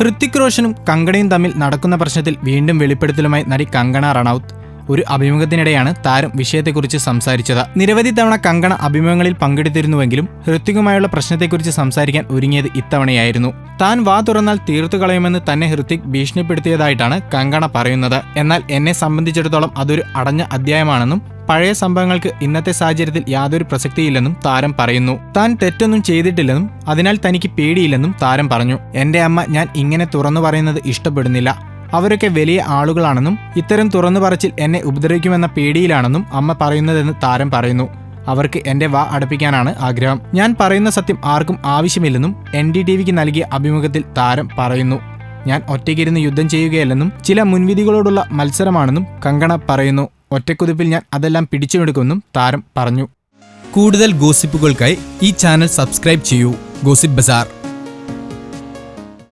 ഹൃത്തിക് റോഷനും കങ്കണയും തമ്മിൽ നടക്കുന്ന പ്രശ്നത്തിൽ വീണ്ടും വെളിപ്പെടുത്തലുമായി നടി കങ്കണ റണൌത്ത്. ഒരു അഭിമുഖത്തിനിടെയാണ് താരം വിഷയത്തെക്കുറിച്ച് സംസാരിച്ചത്. നിരവധി തവണ കങ്കണ അഭിമുഖങ്ങളിൽ പങ്കെടുത്തിരുന്നുവെങ്കിലും ഹൃത്തിക്കുമായുള്ള പ്രശ്നത്തെക്കുറിച്ച് സംസാരിക്കാൻ ഒരുങ്ങിയത് ഇത്തവണയായിരുന്നു. താൻ വാ തുറന്നാൽ തീർത്തു കളയുമെന്ന് തന്നെ ഹൃത്തിക് ഭീഷണിപ്പെടുത്തിയതായിട്ടാണ് കങ്കണ പറയുന്നത്. എന്നാൽ എന്നെ സംബന്ധിച്ചിടത്തോളം അതൊരു അടഞ്ഞ അധ്യായമാണെന്നും പഴയ സംഭവങ്ങൾക്ക് ഇന്നത്തെ സാഹചര്യത്തിൽ യാതൊരു പ്രസക്തിയില്ലെന്നും താരം പറയുന്നു. താൻ തെറ്റൊന്നും ചെയ്തിട്ടില്ലെന്നും അതിനാൽ തനിക്ക് പേടിയില്ലെന്നും താരം പറഞ്ഞു. എന്റെ അമ്മ ഞാൻ ഇങ്ങനെ തുറന്നു പറയുന്നത് ഇഷ്ടപ്പെടുന്നില്ല. അവരൊക്കെ വലിയ ആളുകളാണെന്നും ഇത്തരം തുറന്നു പറച്ചിൽ എന്നെ ഉപദ്രവിക്കുമെന്ന പേടിയിലാണെന്നും അമ്മ പറയുന്നതെന്ന് താരം പറയുന്നു. അവർക്ക് എന്റെ വാ അടപ്പിക്കാനാണ് ആഗ്രഹം. ഞാൻ പറയുന്ന സത്യം ആർക്കും ആവശ്യമില്ലെന്നും എൻ ഡി ടി വിക്ക് നൽകിയ അഭിമുഖത്തിൽ താരം പറയുന്നു. ഞാൻ ഒറ്റയ്ക്കിരുന്ന് യുദ്ധം ചെയ്യുകയല്ലെന്നും ചില മുൻവിധികളോടുള്ള മത്സരമാണെന്നും കങ്കണ പറയുന്നു. ഒറ്റക്കുതിപ്പിൽ ഞാൻ അതെല്ലാം പിടിച്ചെടുക്കുമെന്നും താരം പറഞ്ഞു. കൂടുതൽ ഗോസിപ്പുകൾക്കായി ഈ ചാനൽ സബ്സ്ക്രൈബ് ചെയ്യൂ. Gossip bazaar.